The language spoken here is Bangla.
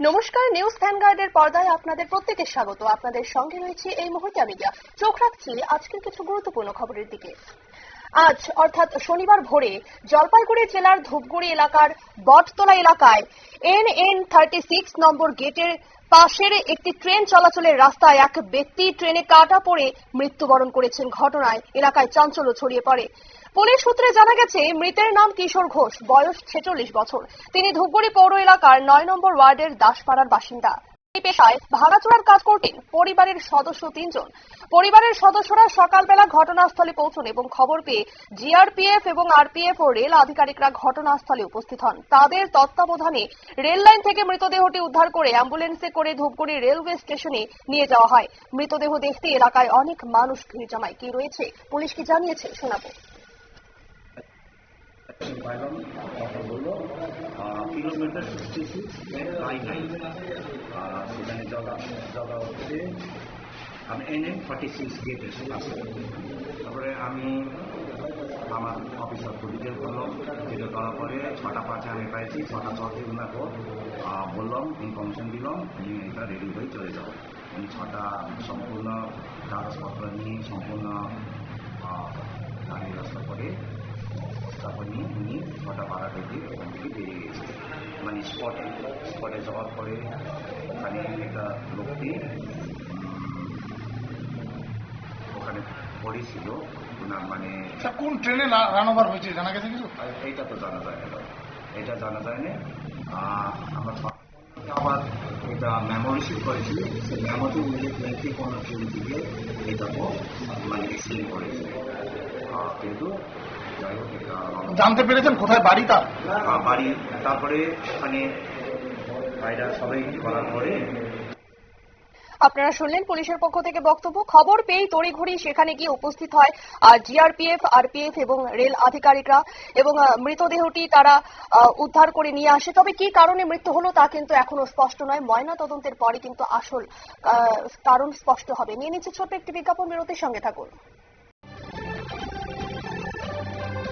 নমস্কার, নিউজ ভ্যানগার্ডের পর্দায় আপনাদের প্রত্যেকের স্বাগত। আপনাদের সঙ্গে রয়েছে এই মুহূর্তে আমি চোখ রাখছি আজকের কিছু গুরুত্বপূর্ণ খবরের দিকে। আজ, অর্থাৎ শনিবার ভোরে, জলপাইগুড়ি জেলার ধূপগুড়ি এলাকার বটতলা এলাকায় N N thirty six number গেটের পাশের একটি ট্রেন চলাচলের রাস্তায় এক ব্যক্তি ট্রেনে কাটা পড়ে মৃত্যুবরণ করেছেন ঘটনায়। এলাকায় চাঞ্চল্য ছড়িয়ে পড়ে। পুলিশ সূত্রে জানা গেছে, মৃতের নাম কিশোর ঘোষ, বয়স ছেচল্লিশ বছর। তিনি ধূপগুড়ি পৌর এলাকার নয় নম্বর ওয়ার্ডের দাসপাড়ার বাসিন্দা। পেশায় ভাঙাচোরার কাজ করতেন পরিবারের সদস্য তিনজন। পরিবারের সদস্যরা সকালবেলা ঘটনাস্থলে পৌঁছন এবং খবর পেয়ে জিআরপিএফ এবং আরপিএফ ও রেল আধিকারিকরা ঘটনাস্থলে উপস্থিত হন। তাদের তত্ত্বাবধানে রেল লাইন থেকে মৃতদেহটি উদ্ধার করে অ্যাম্বুলেন্সে করে ধূপগুড়ি রেলওয়ে স্টেশনে নিয়ে যাওয়া হয়। মৃতদেহ দেখতে এলাকায় অনেক মানুষ ভিড় জমায়। কি রয়েছে? পুলিশ কি জানিয়েছে? শোনাবো। পাইলাম বলল কিলোমিটার সিক্সটি সিক্স আই নাইন সেখানে জগা জগা হচ্ছে, আমি এন এম ফর্টি সিক্স কাছে তারপরে আমি আমার অফিসার ডিটেল করলাম ডিটেল করার পরে ছটা পাঁচে আমি পাইছি, ছটা ছতে ওনাকে বললাম ইনফরমেশন দিলাম, আমি এটা রেডি হয়ে চলে যাব। আমি ছটা সম্পূর্ণ কাগজপত্র নিয়ে, সম্পূর্ণ আহ, গাড়ি রাস্তা করে তারপর নিয়ে উনি ওখান থেকে বেরিয়ে গেছে মানে স্পটে স্পটে যাওয়ার পরে ওখানে একটা লোকটি ওখানে পড়েছিল। ওনার মানে কোন ট্রেনে রান ওভার হয়েছে? জানা গেছে কিছু? এইটা তো জানা যায় না। এটা জানা যায় না আমরা আবার এটা মেমো রিসিভ করেছি। সেই মেমোতে উল্লেখ নেই কোনো ট্রেন থেকে এটাকে মানে এক্সপ্লেন করেছে। কিন্তু এটা জানতে পেরেছেন? কোথায় বাড়ি তার? বাড়ি তারপরে ওখানে ভাইরা সবাই করার পরে আপনারা শুনলেন পুলিশের পক্ষ থেকে বক্তব্য। খবর পেয়েই তড়িঘড়ি সেখানে গিয়ে উপস্থিত হয় জিআরপিএফ আরপিএফ এবং রেল আধিকারিকরা এবং মৃতদেহটি তারা আহ, উদ্ধার করে নিয়ে আসে। তবে কি কারণে মৃত্যু হলো তা কিন্তু এখনও স্পষ্ট নয়। ময়না তদন্তের পরে কিন্তু আসল আহ, কারণ স্পষ্ট হবে। নিয়ে নিচ্ছে ছোট্ট একটি বিজ্ঞাপন বিরতির সঙ্গে থাকুন।